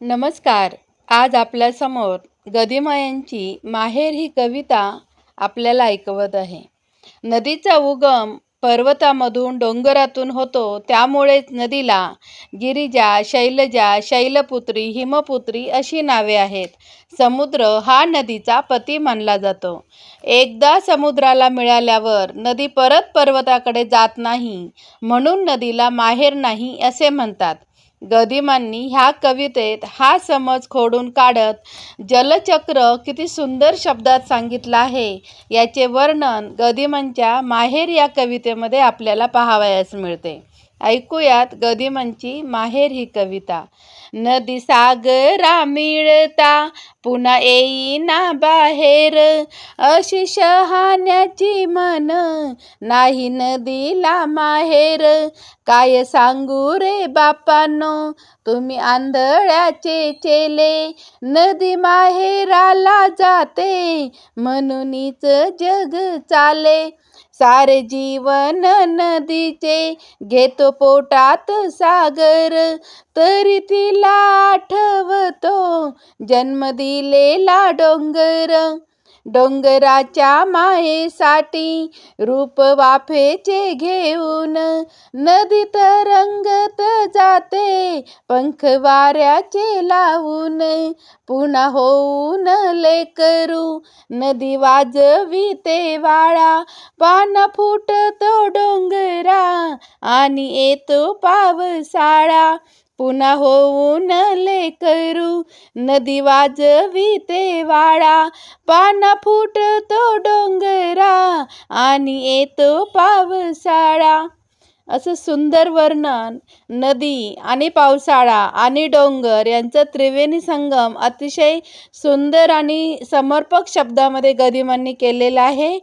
नमस्कार. आज आपल्यासमोर गदिमायांची माहेर ही कविता आपल्याला ऐकवत आहे. नदीचा उगम पर्वतामधून डोंगरातून होतो. त्यामुळेच नदीला गिरिजा शैलजा शैलपुत्री हिमपुत्री अशी नावे आहेत. समुद्र हा नदीचा पती मानला जातो. एकदा समुद्राला मिळाल्यावर नदी परत पर्वताकडे जात नाही. म्हणून नदीला माहेर नाही असे म्हणतात. गदिमांनी ह्या कवितेत हा समज खोडून काढत जलचक्र किती सुंदर शब्दात सांगितलं आहे. याचे वर्णन गदिमांच्या माहेर या कवितेमध्ये आपल्याला पाहावयास मिळते. ऐकूयात गदिमांची माहेर ही कविता. नदी सागरा मिळता पुन्हा येईना बाहेर. अशी शहाण्याची मन नाही नदीला माहेर. काय सांगू रे बापांनो तुम्ही आंधळ्याचे चेले. नदी माहेराला जाते म्हणूनच जग चाले. सारे जीवन नदीचे घेतो पोटात सागर तरी तिला आठवत जन्म दिलेला डोंगर डोंगराच्या मायेसाठी रूप वाफेचे घेऊन नदी तरंगत जाते पंख वाऱ्याचे लावून पुन्हा होऊन लेकरू नदी वाजविते वाळा पाना फुटतो डोंगरा आणि येतो पावसाळा. पुन्हा होऊन लेकरू नदी वाजविते वाळा पाना फुटतो डोंगरा आणि येतो पावसाळा. असं सुंदर वर्णन नदी आणि पावसाळा आणि डोंगर यांचा त्रिवेणी संगम अतिशय सुंदर आणि समर्पक शब्दामध्ये गदिमांनी केलेला आहे.